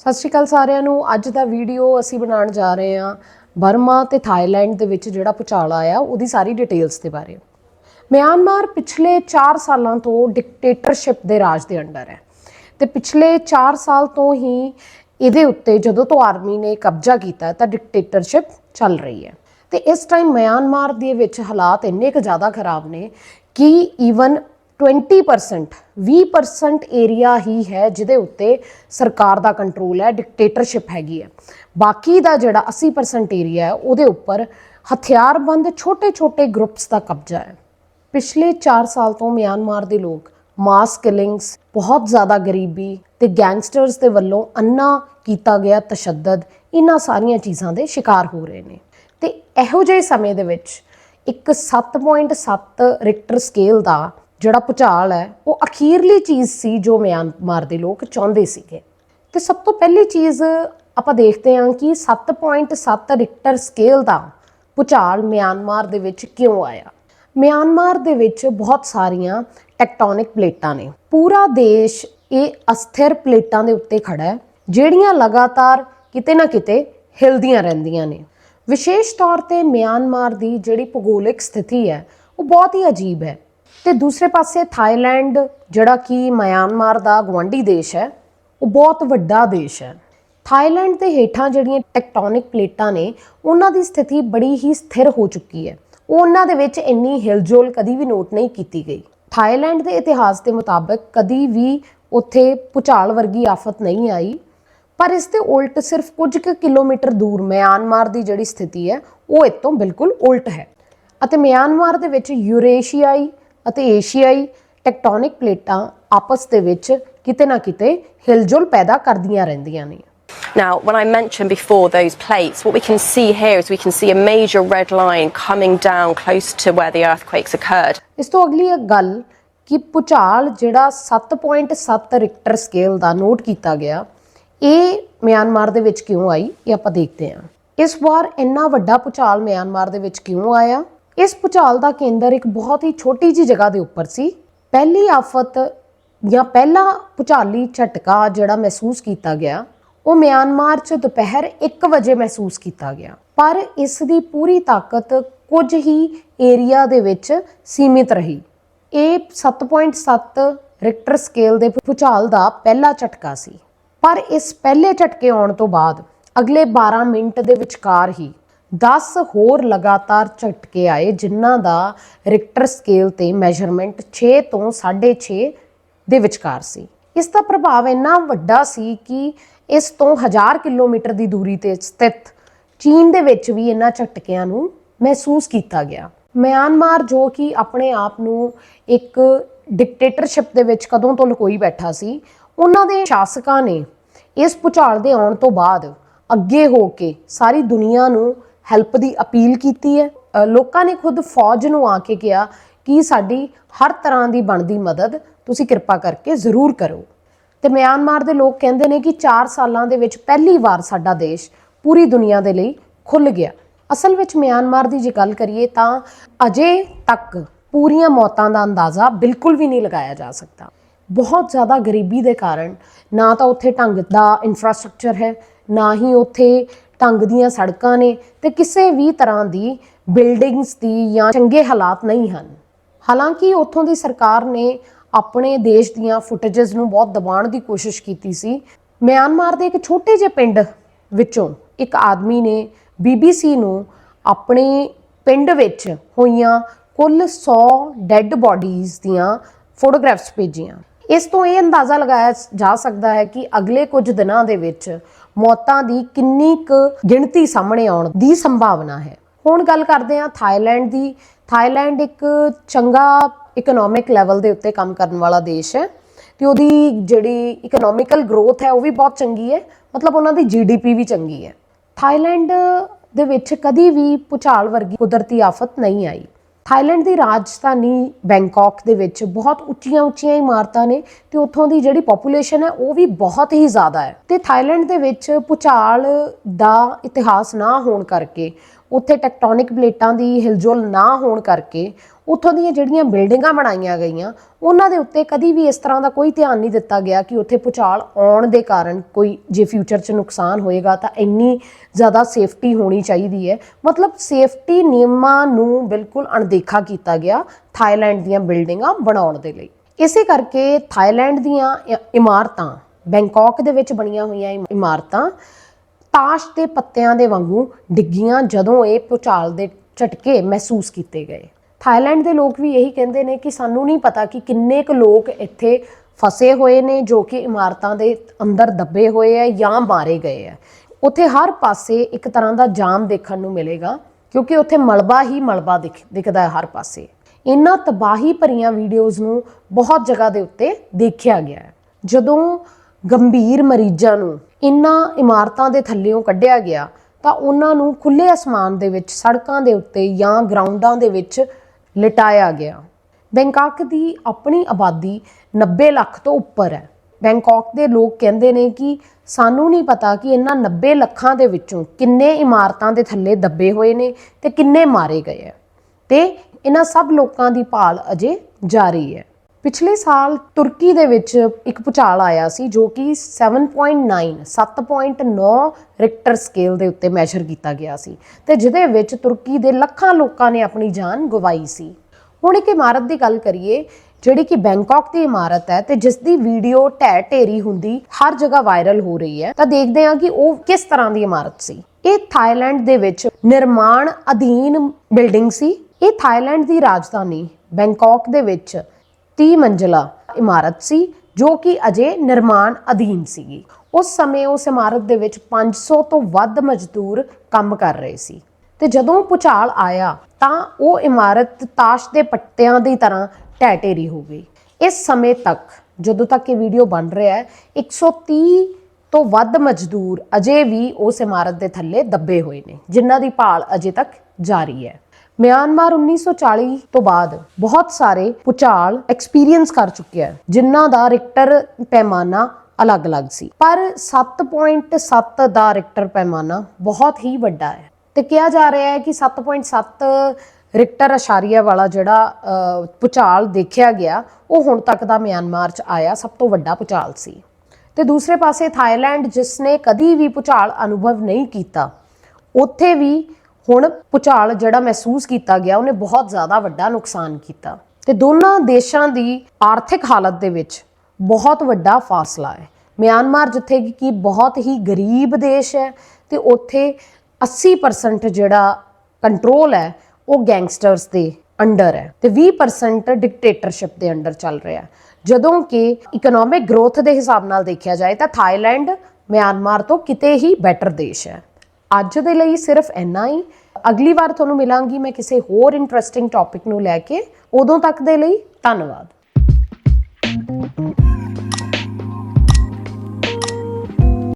ਸਤਿ ਸ਼੍ਰੀ ਅਕਾਲ ਸਾਰਿਆਂ ਨੂੰ। ਅੱਜ ਦਾ ਵੀਡੀਓ ਅਸੀਂ ਬਣਾਉਣ ਜਾ ਰਹੇ ਹਾਂ ਬਰਮਾ ਤੇ ਥਾਈਲੈਂਡ ਦੇ ਵਿੱਚ ਜਿਹੜਾ ਭੁਚਾਲ ਆਇਆ, ਉਹਦੀ ਸਾਰੀ ਡਿਟੇਲਸ ਦੇ ਬਾਰੇ। ਮਿਆਂਮਾਰ ਪਿਛਲੇ 4 ਸਾਲਾਂ ਤੋਂ ਡਿਕਟੇਟਰਸ਼ਿਪ ਦੇ ਰਾਜ ਦੇ ਅੰਡਰ ਹੈ ਤੇ ਪਿਛਲੇ 4 ਸਾਲ ਤੋਂ ਹੀ ਇਹਦੇ ਉੱਤੇ ਜਦੋਂ ਤੋਂ ਆਰਮੀ ਨੇ ਕਬਜ਼ਾ ਕੀਤਾ ਤਾਂ ਡਿਕਟੇਟਰਸ਼ਿਪ ਚੱਲ ਰਹੀ ਹੈ। ਤੇ ਇਸ ਟਾਈਮ ਮਿਆਂਮਾਰ ਦੇ ਵਿੱਚ ਹਾਲਾਤ ਇੰਨੇ ਕੁ ਜ਼ਿਆਦਾ ਖਰਾਬ ਨੇ ਕਿ ਈਵਨ 20% 20% ਏਰੀਆ ਹੀ ਹੈ ਜਿਹਦੇ ਉੱਤੇ ਸਰਕਾਰ ਦਾ ਕੰਟਰੋਲ ਹੈ ਡਿਕਟੇਟਰਸ਼ਿਪ ਹੈਗੀ ਹੈ। ਬਾਕੀ ਦਾ ਜਿਹੜਾ 80% ਏਰੀਆ ਹੈ, ਉਹਦੇ ਉੱਪਰ ਹਥਿਆਰਬੰਦ ਛੋਟੇ-ਛੋਟੇ ਗਰੁੱਪਸ ਦਾ ਕਬਜ਼ਾ ਹੈ। ਪਿਛਲੇ 4 ਸਾਲ ਤੋਂ ਮਿਆਂਮਾਰ ਦੇ ਲੋਕ ਮਾਸ ਕਿਲਿੰਗਸ ਬਹੁਤ ਜ਼ਿਆਦਾ ਗਰੀਬੀ ਤੇ ਗੈਂਗਸਟਰਸ ਦੇ ਵੱਲੋਂ ਅੰਨਾ ਕੀਤਾ ਗਿਆ ਤਸ਼ੱਦਦ ਇਹਨਾਂ ਸਾਰੀਆਂ ਚੀਜ਼ਾਂ ਦੇ ਸ਼ਿਕਾਰ ਹੋ ਰਹੇ ਨੇ। ਤੇ ਇਹੋ ਜਿਹੇ ਸਮੇਂ ਦੇ ਵਿੱਚ ਇੱਕ 7.7 ਰਿਕਟਰ ਸਕੇਲ ਦਾ ਜਿਹੜਾ ਭੁਚਾਲ ਹੈ, ਉਹ ਅਖੀਰਲੀ ਚੀਜ਼ ਸੀ ਜੋ ਮਿਆਂਮਾਰ ਦੇ ਲੋਕ ਚਾਹੁੰਦੇ ਸੀਗੇ। ਤੇ ਸਭ ਤੋਂ ਪਹਿਲੀ ਚੀਜ਼ ਆਪਾਂ ਦੇਖਦੇ ਹਾਂ ਕਿ 7.7 ਰਿਕਟਰ ਸਕੇਲ ਦਾ ਭੁਚਾਲ ਮਿਆਂਮਾਰ ਦੇ ਵਿੱਚ ਕਿਉਂ ਆਇਆ? ਮਿਆਂਮਾਰ ਦੇ ਵਿੱਚ ਬਹੁਤ ਸਾਰੀਆਂ ਟੈਕਟੋਨਿਕ ਪਲੇਟਾਂ ਨੇ। ਪੂਰਾ ਦੇਸ਼ ਇਹ ਅਸਥਿਰ ਪਲੇਟਾਂ ਦੇ ਉੱਤੇ ਖੜਾ ਹੈ, ਜਿਹੜੀਆਂ ਲਗਾਤਾਰ ਕਿਤੇ ਨਾ ਕਿਤੇ ਹਿਲਦੀਆਂ ਰਹਿੰਦੀਆਂ ਨੇ। ਵਿਸ਼ੇਸ਼ ਤੌਰ ਤੇ ਮਿਆਂਮਾਰ ਦੀ ਜਿਹੜੀ ਭੂਗੋਲਿਕ ਸਥਿਤੀ ਹੈ, ਉਹ ਬਹੁਤ ਹੀ ਅਜੀਬ ਹੈ। ਤੇ ਦੂਸਰੇ ਪਾਸੇ ਥਾਈਲੈਂਡ, ਜਿਹੜਾ ਕਿ ਮਿਆਂਮਾਰ ਦਾ ਗਵਾਂਢੀ ਦੇਸ਼ ਹੈ, ਉਹ ਬਹੁਤ ਵੱਡਾ ਦੇਸ਼ ਹੈ। ਥਾਈਲੈਂਡ ਦੇ ਹੇਠਾਂ ਜਿਹੜੀਆਂ ਟੈਕਟੋਨਿਕ ਪਲੇਟਾਂ ਨੇ, ਉਹਨਾਂ ਦੀ ਸਥਿਤੀ ਬੜੀ ਹੀ ਸਥਿਰ ਹੋ ਚੁੱਕੀ ਹੈ। ਉਹ ਉਹਨਾਂ ਦੇ ਵਿੱਚ ਇੰਨੀ ਹਿਲਜੁਲ ਕਦੀ ਵੀ ਨੋਟ ਨਹੀਂ ਕੀਤੀ ਗਈ। ਥਾਈਲੈਂਡ ਦੇ ਇਤਿਹਾਸ ਦੇ ਮੁਤਾਬਕ ਕਦੀ ਵੀ ਉੱਥੇ ਭੁਚਾਲ ਵਰਗੀ ਆਫਤ ਨਹੀਂ ਆਈ। ਪਰ ਇਸ ਦੇ ਉਲਟ ਸਿਰਫ ਕੁਝ ਕੁ ਕਿਲੋਮੀਟਰ ਦੂਰ ਮਿਆਂਮਾਰ ਦੀ ਜਿਹੜੀ ਸਥਿਤੀ ਹੈ, ਉਹ ਇਹ ਬਿਲਕੁਲ ਉਲਟ ਹੈ। ਅਤੇ ਮਿਆਂਮਾਰ ਦੇ ਵਿੱਚ ਯੂਰੇਸ਼ੀਆਈ ਅਤੇ ਏਸ਼ੀਆਈ ਟੈਕਟੋਨਿਕ ਪਲੇਟਾਂ ਆਪਸ ਦੇ ਵਿੱਚ ਕਿਤੇ ਨਾ ਕਿਤੇ ਹਿਲਜੁਲ ਪੈਦਾ ਕਰਦੀਆਂ ਰਹਿੰਦੀਆਂ ਨੇ Now, when I mentioned before those plates, what we can see here is we can see a major red line coming down close to where the earthquakes occurred. ਇਸ ਤੋਂ ਅਗਲੀ ਇੱਕ ਗੱਲ ਕਿ ਭੁਚਾਲ ਜਿਹੜਾ 7.7 ਰਿਕਟਰ ਸਕੇਲ ਦਾ ਨੋਟ ਕੀਤਾ ਗਿਆ ਇਹ ਮਿਆਂਮਾਰ ਦੇ ਵਿੱਚ ਕਿਉਂ ਆਈ ਇਹ ਆਪਾਂ ਦੇਖਦੇ ਹਾਂ ਇਸ ਵਾਰ ਇੰਨਾ ਵੱਡਾ ਭੁਚਾਲ ਮਿਆਂਮਾਰ ਦੇ ਵਿੱਚ ਕਿਉਂ ਆਇਆ ਇਸ ਭੁਚਾਲ ਦਾ ਕੇਂਦਰ ਇੱਕ ਬਹੁਤ ਹੀ ਛੋਟੀ ਜੀ ਜਗ੍ਹਾ ਦੇ ਉੱਪਰ ਸੀ। ਪਹਿਲੀ ਆਫਤ ਜਾਂ ਪਹਿਲਾ ਭੂਚਾਲੀ ਝਟਕਾ ਜਿਹੜਾ ਮਹਿਸੂਸ ਕੀਤਾ ਗਿਆ, ਉਹ ਮਿਆਂਮਾਰ 'ਚ ਦੁਪਹਿਰ 1 ਵਜੇ ਮਹਿਸੂਸ ਕੀਤਾ ਗਿਆ। ਪਰ ਇਸ ਦੀ ਪੂਰੀ ਤਾਕਤ ਕੁਝ ਹੀ ਏਰੀਆ ਦੇ ਵਿੱਚ ਸੀਮਿਤ ਰਹੀ। ਇਹ 7.7 ਰਿਕਟਰ ਸਕੇਲ ਦੇ ਭੂਚਾਲ ਦਾ ਪਹਿਲਾ ਝਟਕਾ ਸੀ। ਪਰ ਇਸ ਪਹਿਲੇ ਝਟਕੇ ਆਉਣ ਤੋਂ ਬਾਅਦ ਅਗਲੇ 12 ਮਿੰਟ ਦੇ ਵਿਚਕਾਰ ਹੀ 10 ਹੋਰ ਲਗਾਤਾਰ ਝਟਕੇ ਆਏ, ਜਿਨ੍ਹਾਂ ਦਾ ਰਿਕਟਰ ਸਕੇਲ ਤੇ ਮੈਜ਼ਰਮੈਂਟ 6 ਤੋਂ 6.5 ਦੇ ਵਿਚਕਾਰ ਸੀ। ਇਸ ਦਾ ਪ੍ਰਭਾਵ ਇੰਨਾ ਵੱਡਾ ਸੀ ਕਿ ਇਸ ਤੋਂ ਹਜ਼ਾਰ ਕਿਲੋਮੀਟਰ ਦੀ ਦੂਰੀ ਤੇ ਸਥਿਤ ਚੀਨ ਦੇ ਵਿੱਚ ਵੀ ਇਹਨਾਂ ਝਟਕਿਆਂ ਨੂੰ ਮਹਿਸੂਸ ਕੀਤਾ ਗਿਆ। ਮਿਆਂਮਾਰ ਜੋ ਕਿ ਆਪਣੇ ਆਪ ਨੂੰ ਇੱਕ ਡਿਕਟੇਟਰਸ਼ਿਪ ਦੇ ਵਿੱਚ ਕਦੋਂ ਤੋਂ ਲੁਕੋਈ ਬੈਠਾ ਸੀ, ਉਹਨਾਂ ਦੇ ਸ਼ਾਸਕਾਂ ਨੇ ਇਸ ਭੁਚਾਲ ਦੇ ਆਉਣ ਤੋਂ ਬਾਅਦ ਅੱਗੇ ਹੋ ਕੇ ਸਾਰੀ ਦੁਨੀਆ ਨੂੰ ਹੈਲਪ ਦੀ ਅਪੀਲ ਕੀਤੀ ਹੈ। ਲੋਕਾਂ ਨੇ ਖੁਦ ਫੌਜ ਨੂੰ ਆ ਕੇ ਕਿਹਾ ਕਿ ਸਾਡੀ ਹਰ ਤਰ੍ਹਾਂ ਦੀ ਬਣਦੀ ਮਦਦ ਤੁਸੀਂ ਕਿਰਪਾ ਕਰਕੇ ਜ਼ਰੂਰ ਕਰੋ। ਤੇ ਮਿਆਂਮਾਰ ਦੇ ਲੋਕ ਕਹਿੰਦੇ ਨੇ ਕਿ 4 ਸਾਲਾਂ ਦੇ ਵਿੱਚ ਪਹਿਲੀ ਵਾਰ ਸਾਡਾ ਦੇਸ਼ ਪੂਰੀ ਦੁਨੀਆ ਦੇ ਲਈ ਖੁੱਲ ਗਿਆ। ਅਸਲ ਵਿੱਚ ਮਿਆਂਮਾਰ ਦੀ ਜੇ ਗੱਲ ਕਰੀਏ ਤਾਂ ਅਜੇ ਤੱਕ ਪੂਰੀਆਂ ਮੌਤਾਂ ਦਾ ਅੰਦਾਜ਼ਾ ਬਿਲਕੁਲ ਵੀ ਨਹੀਂ ਲਗਾਇਆ ਜਾ ਸਕਦਾ। ਬਹੁਤ ਜ਼ਿਆਦਾ ਗਰੀਬੀ ਦੇ ਕਾਰਨ ਨਾ ਤਾਂ ਉੱਥੇ ਢੰਗ ਦਾ ਇਨਫਰਾਸਟ੍ਰਕਚਰ ਹੈ, ਨਾ ਹੀ ਉੱਥੇ ਢੰਗ ਦੀਆਂ ਸੜਕਾਂ ਨੇ ਤੇ ਕਿਸੇ ਵੀ ਤਰ੍ਹਾਂ ਦੀ ਬਿਲਡਿੰਗਸ ਦੀ ਜਾਂ ਚੰਗੇ ਹਾਲਾਤ ਨਹੀਂ ਹਨ। ਹਾਲਾਂਕਿ ਉੱਥੋਂ ਦੀ ਸਰਕਾਰ ਨੇ ਆਪਣੇ ਦੇਸ਼ ਦੀਆਂ ਫੁਟੇजेस ਨੂੰ ਬਹੁਤ ਦਬਾਉਣ ਦੀ ਕੋਸ਼ਿਸ਼ ਕੀਤੀ ਸੀ। ਮਿਆਂਮਾਰ ਦੇ ਇੱਕ ਛੋਟੇ ਜਿਹੇ ਪਿੰਡ ਵਿੱਚੋਂ ਇੱਕ ਆਦਮੀ ਨੇ BBC ਨੂੰ ਆਪਣੇ ਪਿੰਡ ਵਿੱਚ ਹੋਈਆਂ ਕੁੱਲ 100 ਡੈੱਡ ਬਾਡੀਜ਼ ਦੀਆਂ ਫੋਟੋਗ੍ਰਾਫਸ ਭੇਜੀਆਂ। ਇਸ ਤੋਂ ਇਹ ਅੰਦਾਜ਼ਾ ਲਗਾਇਆ ਜਾ ਸਕਦਾ ਹੈ ਕਿ ਅਗਲੇ ਕੁਝ ਦਿਨਾਂ ਦੇ ਵਿੱਚ ਮੌਤਾਂ ਦੀ ਕਿੰਨੀ ਕੁ ਗਿਣਤੀ ਸਾਹਮਣੇ ਆਉਣ ਦੀ ਸੰਭਾਵਨਾ ਹੈ। ਹੁਣ ਗੱਲ ਕਰਦੇ ਹਾਂ ਥਾਈਲੈਂਡ ਦੀ। ਥਾਈਲੈਂਡ ਇੱਕ ਚੰਗਾ ਇਕਨੋਮਿਕ ਲੈਵਲ ਦੇ ਉੱਤੇ ਕੰਮ ਕਰਨ ਵਾਲਾ ਦੇਸ਼ ਹੈ ਤੇ ਉਹਦੀ ਜਿਹੜੀ ਇਕਨੋਮਿਕਲ ਗਰੋਥ ਹੈ ਉਹ ਵੀ ਬਹੁਤ ਚੰਗੀ ਹੈ, ਮਤਲਬ ਉਹਨਾਂ ਦੀ ਜੀਡੀਪੀ ਵੀ ਚੰਗੀ ਹੈ। ਥਾਈਲੈਂਡ ਦੇ ਵਿੱਚ ਕਦੀ ਵੀ ਭੁਚਾਲ ਵਰਗੀ ਕੁਦਰਤੀ ਆਫਤ ਨਹੀਂ ਆਈ। ਥਾਈਲੈਂਡ ਦੀ ਰਾਜਧਾਨੀ ਬੈਂਕਾਕ ਦੇ ਵਿੱਚ ਬਹੁਤ ਉੱਚੀਆਂ ਉੱਚੀਆਂ ਇਮਾਰਤਾਂ ਨੇ ਤੇ ਉੱਥੋਂ ਦੀ ਜਿਹੜੀ ਪੋਪੂਲੇਸ਼ਨ ਹੈ ਉਹ ਵੀ ਬਹੁਤ ਹੀ ਜ਼ਿਆਦਾ ਹੈ। ਤੇ ਥਾਈਲੈਂਡ ਦੇ ਵਿੱਚ ਭੁਚਾਲ ਦਾ ਇਤਿਹਾਸ ਨਾ ਹੋਣ ਕਰਕੇ ਉੱਥੇ ਟੈਕਟੋਨਿਕ ਪਲੇਟਾਂ ਦੀ ਹਿਲਜੁਲ ਨਾ ਹੋਣ ਕਰਕੇ ਉੱਥੋਂ ਦੀਆਂ ਜਿਹੜੀਆਂ ਬਿਲਡਿੰਗਾਂ ਬਣਾਈਆਂ ਗਈਆਂ, ਉਹਨਾਂ ਦੇ ਉੱਤੇ ਕਦੀ ਵੀ ਇਸ ਤਰ੍ਹਾਂ ਦਾ ਕੋਈ ਧਿਆਨ ਨਹੀਂ ਦਿੱਤਾ ਗਿਆ ਕਿ ਉੱਥੇ ਭੂਚਾਲ ਆਉਣ ਦੇ ਕਾਰਨ ਕੋਈ ਜੇ ਫਿਊਚਰ 'ਚ ਨੁਕਸਾਨ ਹੋਏਗਾ ਤਾਂ ਇੰਨੀ ਜ਼ਿਆਦਾ ਸੇਫਟੀ ਹੋਣੀ ਚਾਹੀਦੀ ਹੈ। ਮਤਲਬ ਸੇਫਟੀ ਨਿਯਮਾਂ ਨੂੰ ਬਿਲਕੁਲ ਅਣਦੇਖਾ ਕੀਤਾ ਗਿਆ ਥਾਈਲੈਂਡ ਦੀਆਂ ਬਿਲਡਿੰਗਾਂ ਬਣਾਉਣ ਦੇ ਲਈ। ਇਸੇ ਕਰਕੇ ਥਾਈਲੈਂਡ ਦੀਆਂ ਇਮਾਰਤਾਂ ਬੈਂਕਾਕ ਦੇ ਵਿੱਚ ਬਣੀਆਂ ਹੋਈਆਂ ਇਮ- ਇਮਾਰਤਾਂ ਤਾਸ਼ ਦੇ ਪੱਤਿਆਂ ਦੇ ਵਾਂਗੂ ਡਿੱਗੀਆਂ ਜਦੋਂ ਇਹ ਭੂਚਾਲ ਦੇ ਝਟਕੇ ਮਹਿਸੂਸ ਕੀਤੇ ਗਏ। ਥਾਈਲੈਂਡ ਦੇ ਲੋਕ ਵੀ ਇਹੀ ਕਹਿੰਦੇ ਨੇ ਕਿ ਸਾਨੂੰ ਨਹੀਂ ਪਤਾ ਕਿ ਕਿੰਨੇ ਕੁ ਲੋਕ ਇੱਥੇ ਫਸੇ ਹੋਏ ਨੇ ਜੋ ਕਿ ਇਮਾਰਤਾਂ ਦੇ ਅੰਦਰ ਦੱਬੇ ਹੋਏ ਆ ਜਾਂ ਮਾਰੇ ਗਏ ਆ। ਉੱਥੇ ਹਰ ਪਾਸੇ ਇੱਕ ਤਰ੍ਹਾਂ ਦਾ ਜਾਮ ਦੇਖਣ ਨੂੰ ਮਿਲੇਗਾ, ਕਿਉਂਕਿ ਉੱਥੇ ਮਲਬਾ ਹੀ ਮਲਬਾ ਦਿਖ, ਦਿਖਦਾ ਹੈ ਹਰ ਪਾਸੇ। ਇਹਨਾਂ ਤਬਾਹੀ ਭਰੀਆਂ ਵੀਡੀਓਜ਼ ਨੂੰ ਬਹੁਤ ਜਗ੍ਹਾ ਦੇ ਉੱਤੇ ਦੇਖਿਆ ਗਿਆ ਜਦੋਂ ਗੰਭੀਰ ਮਰੀਜ਼ਾਂ ਨੂੰ ਇਨ੍ਹਾਂ ਇਮਾਰਤਾਂ ਦੇ ਥੱਲੇੋਂ ਕੱਢਿਆ ਗਿਆ ਤਾਂ ਉਹਨਾਂ ਨੂੰ ਖੁੱਲੇ ਅਸਮਾਨ ਦੇ ਵਿੱਚ, ਸੜਕਾਂ ਦੇ ਉੱਤੇ ਜਾਂ ਗਰਾਊਂਡਾਂ ਦੇ ਵਿੱਚ ਲਿਟਾਇਆ ਗਿਆ। ਬੈਂਕਾਕ ਦੀ ਆਪਣੀ ਆਬਾਦੀ 90 ਲੱਖ ਤੋਂ ਉੱਪਰ ਹੈ। ਬੈਂਕਾਕ ਦੇ ਲੋਕ ਕਹਿੰਦੇ ਨੇ ਕਿ ਸਾਨੂੰ ਨਹੀਂ ਪਤਾ ਕਿ ਇਹਨਾਂ 90 ਲੱਖਾਂ ਦੇ ਵਿੱਚੋਂ ਕਿੰਨੇ ਇਮਾਰਤਾਂ ਦੇ ਥੱਲੇ ਦੱਬੇ ਹੋਏ ਨੇ ਤੇ ਕਿੰਨੇ ਮਾਰੇ ਗਏ ਆ ਤੇ ਇਹਨਾਂ ਸਭ ਲੋਕਾਂ ਦੀ ਭਾਲ ਅਜੇ ਜਾਰੀ ਹੈ। ਪਿਛਲੇ ਸਾਲ ਤੁਰਕੀ ਦੇ ਵਿੱਚ ਇੱਕ ਭੂਚਾਲ ਆਇਆ ਸੀ ਜੋ ਕਿ 7.9 7.9 ਰਿਕਟਰ ਸਕੇਲ ਦੇ ਉੱਤੇ ਮੈਜ਼ਰ ਕੀਤਾ ਗਿਆ ਸੀ ਤੇ ਜਿਹਦੇ ਵਿੱਚ ਤੁਰਕੀ ਦੇ ਲੱਖਾਂ ਲੋਕਾਂ ਨੇ ਆਪਣੀ ਜਾਨ ਗਵਾਈ ਸੀ। ਹੁਣ ਇੱਕ ਇਮਾਰਤ ਦੀ ਗੱਲ ਕਰੀਏ, ਜਿਹੜੀ ਕਿ ਬੈਂਕਾਕ ਦੀ ਇਮਾਰਤ ਹੈ ਤੇ ਜਿਸ ਦੀ ਵੀਡੀਓ ਢਹਿ ਢੇਰੀ ਹੁੰਦੀ ਹਰ ਜਗ੍ਹਾ ਵਾਇਰਲ ਹੋ ਰਹੀ ਹੈ, ਤਾਂ ਦੇਖਦੇ ਹਾਂ ਕਿ ਉਹ ਕਿਸ ਤਰ੍ਹਾਂ ਦੀ ਇਮਾਰਤ ਸੀ। ਇਹ ਥਾਈਲੈਂਡ ਦੇ ਵਿੱਚ ਨਿਰਮਾਣ ਅਧੀਨ ਬਿਲਡਿੰਗ ਸੀ। ਇਹ ਥਾਈਲੈਂਡ ਦੀ ਰਾਜਧਾਨੀ ਬੈਂਕਾਕ ਦੇ ਵਿੱਚ 30 ਮੰਜ਼ਲਾ ਇਮਾਰਤ ਸੀ, ਜੋ ਕਿ ਅਜੇ ਨਿਰਮਾਣ ਅਧੀਨ ਸੀਗੀ। ਉਸ ਸਮੇਂ ਉਸ ਇਮਾਰਤ ਦੇ ਵਿੱਚ 500 ਤੋਂ ਵੱਧ ਮਜ਼ਦੂਰ ਕੰਮ ਕਰ ਰਹੇ ਸੀ। ਤੇ ਜਦੋਂ ਭੁਚਾਲ ਆਇਆ, ਤਾਂ ਉਹ ਇਮਾਰਤ ਤਾਸ਼ ਦੇ ਪੱਟਿਆਂ ਦੀ ਤਰ੍ਹਾਂ ਢਹਿ ਢੇਰੀ ਹੋ ਗਈ। ਇਸ ਸਮੇਂ ਤੱਕ, ਜਦੋਂ ਤੱਕ ਇਹ ਵੀਡੀਓ ਬਣ ਰਿਹਾ ਹੈ 130 ਤੋਂ ਵੱਧ ਮਜ਼ਦੂਰ ਅਜੇ ਵੀ ਉਸ ਇਮਾਰਤ ਦੇ ਥੱਲੇ ਦੱਬੇ ਹੋਏ ਨੇ, ਜਿਨ੍ਹਾਂ ਦੀ ਭਾਲ ਅਜੇ ਤੱਕ ਜਾਰੀ ਹੈ। ਮਿਆਂਮਾਰ 1940 ਤੋਂ ਬਾਅਦ ਬਹੁਤ ਸਾਰੇ ਭੁਚਾਲ ਐਕਸਪੀਰੀਅੰਸ ਕਰ ਚੁੱਕਿਆ ਹੈ ਜਿਨ੍ਹਾਂ ਦਾ ਰਿਕਟਰ ਪੈਮਾਨਾ ਅਲੱਗ-ਅਲੱਗ ਸੀ। ਪਰ 7.7 ਦਾ ਰਿਕਟਰ ਪੈਮਾਨਾ ਬਹੁਤ ਹੀ ਵੱਡਾ ਹੈ। ਤੇ ਕਿਹਾ ਜਾ ਰਿਹਾ ਹੈ ਕਿ 7.7 ਰਿਕਟਰ ਅਸ਼ਾਰੀਆ ਵਾਲਾ ਜਿਹੜਾ ਅ, ਦੇਖਿਆ ਗਿਆ ਉਹ ਹੁਣ ਤੱਕ ਦਾ ਮਿਆਂਮਾਰ 'ਚ ਆਇਆ ਸਭ ਤੋਂ ਵੱਡਾ ਭੁਚਾਲ ਸੀ। ਤੇ ਦੂਸਰੇ ਪਾਸੇ ਥਾਈਲੈਂਡ ਜਿਸ ਨੇ ਕਦੀ ਵੀ ਭੁਚਾਲ ਅਨੁਭਵ ਨਹੀਂ ਕੀਤਾ ਉੱਥੇ ਵੀ ਹੁਣ ਭੁਚਾਲ ਜਿਹੜਾ ਮਹਿਸੂਸ ਕੀਤਾ ਗਿਆ, ਉਹਨੇ ਬਹੁਤ ਜ਼ਿਆਦਾ ਵੱਡਾ ਨੁਕਸਾਨ ਕੀਤਾ। ਤੇ ਦੋਨਾਂ ਦੇਸ਼ਾਂ ਦੀ ਆਰਥਿਕ ਹਾਲਤ ਦੇ ਵਿੱਚ ਬਹੁਤ ਵੱਡਾ ਫਾਸਲਾ ਹੈ। ਮਿਆਂਮਾਰ ਜਿੱਥੇ ਕਿ ਬਹੁਤ ਹੀ ਗਰੀਬ ਦੇਸ਼ ਹੈ ਤੇ ਉੱਥੇ 80% ਜਿਹੜਾ ਕੰਟਰੋਲ ਹੈ, ਉਹ ਗੈਂਗਸਟਰਸ ਦੇ ਅੰਡਰ ਹੈ ਤੇ 20% ਡਿਕਟੇਟਰਸ਼ਿਪ ਦੇ ਅੰਡਰ ਚੱਲ ਰਿਹਾ ਜਦੋਂ ਕਿ ਇਕਨੋਮਿਕ ਗਰੋਥ ਦੇ ਹਿਸਾਬ ਨਾਲ ਦੇਖਿਆ ਜਾਏ ਤਾਂ ਥਾਈਲੈਂਡ ਮਿਆਂਮਾਰ ਤੋਂ ਕਿਤੇ ਹੀ ਬੈਟਰ ਦੇਸ਼ ਹੈ। ਅੱਜ ਦੇ ਲਈ ਸਿਰਫ ਇੰਨਾ ਹੀ। ਅਗਲੀ ਵਾਰ ਤੁਹਾਨੂੰ ਮਿਲਾਂਗੀ ਮੈਂ ਕਿਸੇ ਹੋਰ ਇੰਟਰਸਟਿੰਗ ਟੌਪਿਕ ਨੂੰ ਲੈ ਕੇ। ਉਦੋਂ ਤੱਕ ਦੇ ਲਈ ਧੰਨਵਾਦ।